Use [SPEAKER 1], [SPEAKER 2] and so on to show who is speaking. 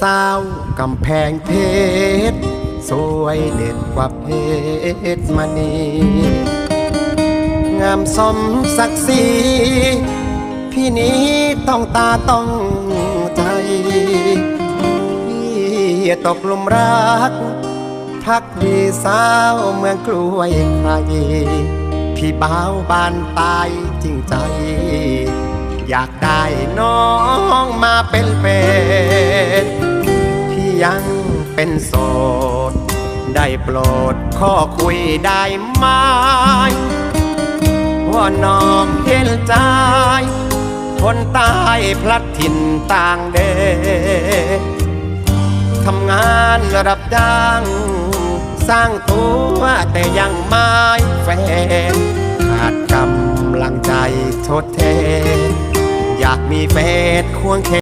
[SPEAKER 1] สาวกำแพงเพชร สวยเด็ดกว่าเพชรมณีงามสมศักดิ์ศรีพี่นี้ต้องตาต้องใจพี่ตกหลุมรัก ทักดีสาวเมืองกล้วยไข่พี่บ้าวบานตายจริงใจ อยากได้น้องมาเป็นเป็น ด ได้โปรดข้อคุยได้ไหมว่าน้องเห็นใจ คนตายพลัดถิ่นต่างเดนทำงานรับจ้างสร้างตัวแต่ยังไม่แฟนขาดกำลังใจทดแทนอยากมีแฟนควงแขน